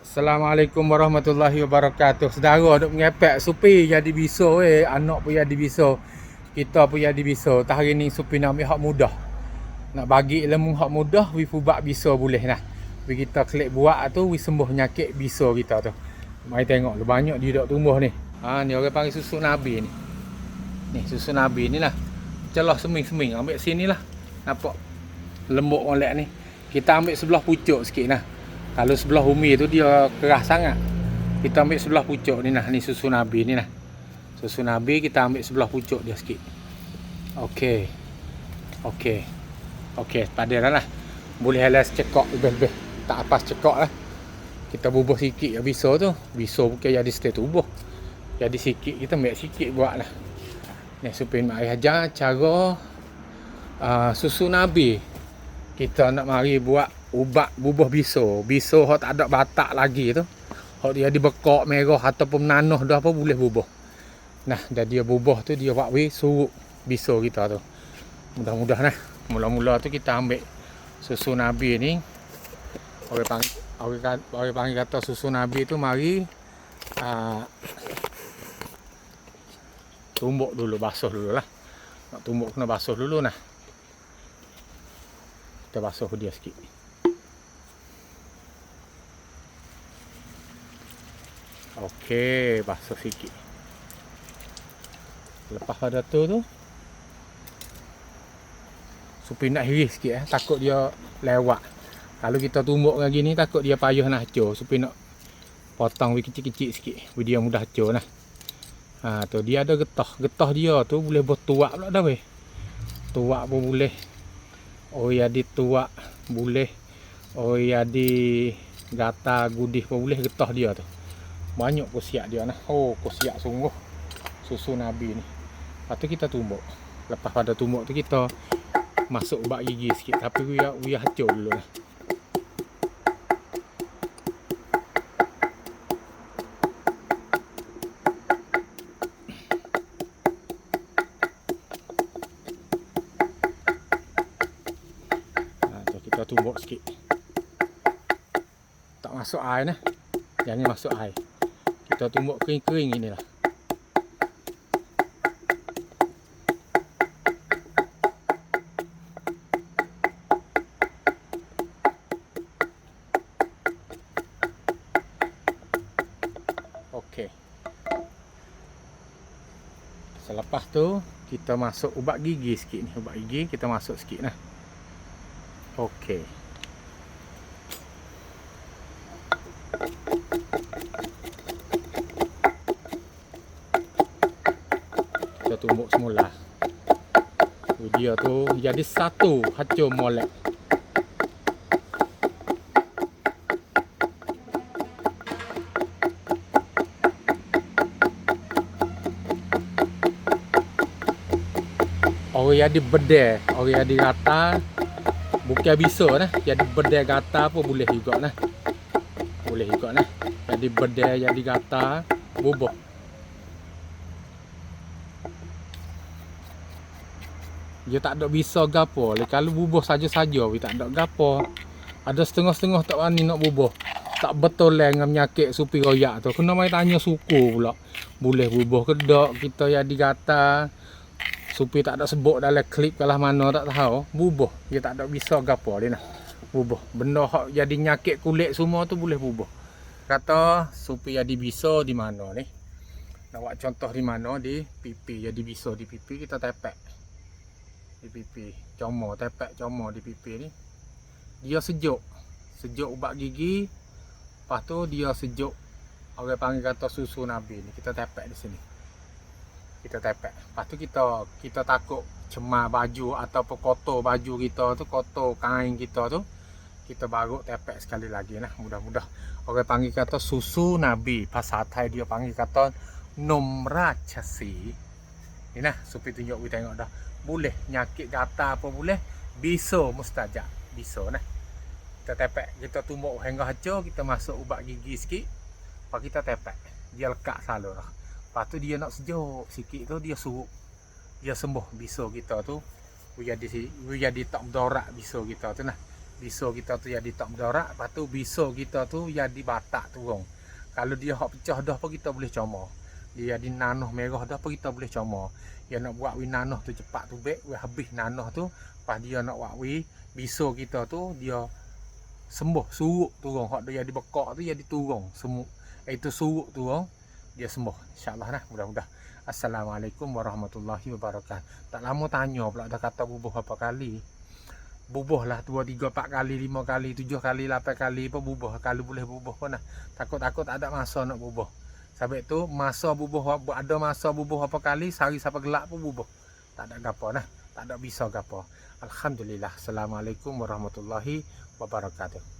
Assalamualaikum warahmatullahi wabarakatuh. Saudara duk mengepek supi jadi biso eh, anak pun jadi biso. Kita pun jadi biso. Tak hari ni supi nak ambil hak mudah. Nak bagi ilmu hak mudah wi fubak biso boleh nah. Wi kita klik buat tu wi sembuh penyakit biso kita tu. Mari tengok lu banyak dia dok tumbuh ni. Ha ni orang panggil susu nabi ni. Ni susu nabi ni lah. Celah seming-seming ambil sini lah. Nampak lembut molek ni. Kita ambil sebelah pucuk sikit nah. Kalau sebelah umi tu dia keras sangat. Kita ambil sebelah pucuk ni nah, ni susu nabi ni nah. Susu nabi kita ambil sebelah pucuk dia sikit. Okey. Okey. Okey, pada dah lah. Boleh halas cekok lebih-lebih. Tak apa cekok lah. Kita bubuh sikit ya biso tu. Biso bukan jadi stay tubuh. Jadi sikit kita ambil sikit buat lah. Ni supin mak ayah ajar cara uh, susu nabi. Kita nak mari buat ubat bubuh biso. Biso hok tak ada batak lagi tu. Hok dia dibekak merah ataupun nanuh dah apa boleh bubuh. Nah, dah dia bubuh tu dia buat we suruk biso kita tu. Mudah-mudah nah. Mula-mula tu kita ambil susu nabi ni. Orang panggil orang, orang panggil kata susu nabi tu mari uh, tumbuk dulu basuh dulu lah. Nak tumbuk kena basuh dulu nah. Kita basuh dia sikit. Okey, basuh sikit. Lepas pada tu tu Supir nak hiris sikit eh, takut dia lewat. Kalau kita tumbuk lagi ni takut dia payah nak hancur. Supir nak potong we kecil-kecil sikit. We dia mudah hancur nah. Ha tu dia ada getah. Getah dia tu boleh buat tuak pula dah weh. Tuak pun boleh. Oh ya di tuak boleh. Oh ya di gata gudih pun boleh getah dia tu. Banyak kosiak dia nah. Oh, kosiak sungguh. Susu Nabi ni. Lepas tu kita tumbuk. Lepas pada tumbuk tu kita masuk ubat gigi sikit. Tapi we we hancur dulu lah. Tumbuk sikit. Tak masuk air nah. Jangan masuk air. Kita tumbuk kering-kering inilah. Okey. Selepas tu kita masuk ubat gigi sikit ni. Ubat gigi kita masuk sikit nah. Okey. Tumbuk semula. Tu Dia tu jadi satu hancur molek. Orang yang ada bedel, orang yang ada rata Bukan bisa nah, jadi bedel gata pun boleh juga nah Boleh juga nah Jadi bedel, jadi gata Bubuh Dia tak ada bisa gapo. Kalau bubuh saja-saja, dia tak ada gapo. Ada setengah-setengah tak wani nak bubuh. Tak betul lah dengan penyakit supi royak tu. Kena mai tanya suku pula. Boleh bubuh ke tak? Kita yang digata. Supi tak ada sebut dalam klip kalah mana tak tahu. Bubuh. Dia tak ada bisa gapo dia nah. Bubuh. Benda hak jadi nyakit kulit semua tu boleh bubuh. Kata supi jadi bisa di mana ni? Nak buat contoh di mana di pipi jadi bisa di pipi kita tepek di pipi. Comor tepek comor di pipi ni. Dia sejuk. Sejuk ubat gigi. Lepas tu dia sejuk. Orang panggil kata susu nabi ni. Kita tepek di sini. Kita tepek. Lepas tu kita kita takut cemar baju ataupun kotor baju kita tu kotor kain kita tu kita baru tepek sekali lagi nah. Mudah-mudah. Orang panggil kata susu nabi. Bahasa Thai dia panggil kata nomra chasi ni nah supi tunjuk we tengok dah boleh. Nyakit gata apa boleh. Biso mustajab biso nah. Kita tepek. Kita tumbuk hingga hancur kita masuk ubat gigi sikit. Lepas kita tepek. Dia lekat selalu lah. Lepas tu dia nak sejuk sikit tu dia suruh. Dia sembuh biso kita tu. We jadi tak berdorak biso kita tu nah. Biso kita tu jadi tak berdorak, lepas tu biso kita tu jadi batak turun. Kalau dia hak pecah dah apa kita boleh comor. Dia jadi nanah merah dah apa kita boleh comor. Dia nak buat wi nanah tu cepat tu baik, wi habis nanah tu, pas dia nak buat wi biso kita tu dia sembuh suruk turun. Hak dia jadi bekak tu jadi turun semua. Itu suruk turun dia sembuh. InsyaAllah nah, mudah-mudah. Assalamualaikum warahmatullahi wabarakatuh. Tak lama tanya pula dah kata bubuh apa kali. Bubuh lah 2, 3, 4 kali, 5 kali, 7 kali, 8 kali pun bubuh. Kalau boleh bubuh pun lah. Takut-takut tak ada masa nak bubuh. Sebab tu masa bubuh ada masa bubuh apa kali, sehari sampai gelap pun bubuh. Tak ada gapo nah. Tak ada bisa gapo. Alhamdulillah. Assalamualaikum warahmatullahi wabarakatuh.